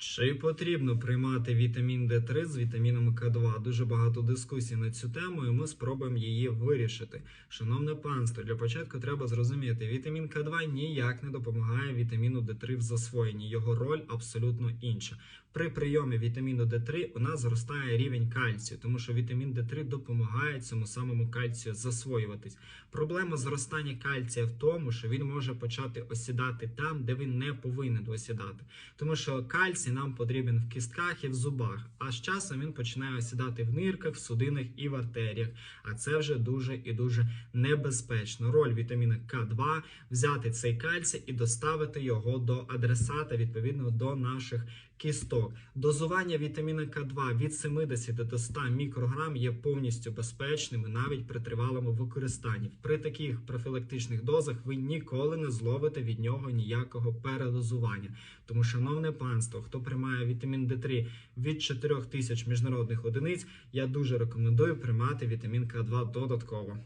Чи потрібно приймати вітамін Д3 з вітаміном К2? Дуже багато дискусій на цю тему, і ми спробуємо її вирішити. Шановне панство, для початку треба зрозуміти, вітамін К2 ніяк не допомагає вітаміну Д3 в засвоєнні. Його роль абсолютно інша. При прийомі вітаміну Д3 у нас зростає рівень кальцію, тому що вітамін Д3 допомагає цьому самому кальцію засвоюватись. Проблема зростання кальція в тому, що він може почати осідати там, де він не повинен осідати. Тому що кальцій нам потрібен в кістках і в зубах, а з часом він починає осідати в нирках, в судинах і в артеріях. А це вже дуже і дуже небезпечно. Роль вітаміна К2 взяти цей кальцій і доставити його до адресата відповідно до наших кісток. Дозування вітаміна К2 від 70 до 100 мікрограм є повністю безпечними навіть при тривалому використанні. При таких профілактичних дозах ви ніколи не зловите від нього ніякого передозування. Тому, шановне панство, хто приймає вітамін Д3 від 4000 міжнародних одиниць, я дуже рекомендую приймати вітамін К2 додатково.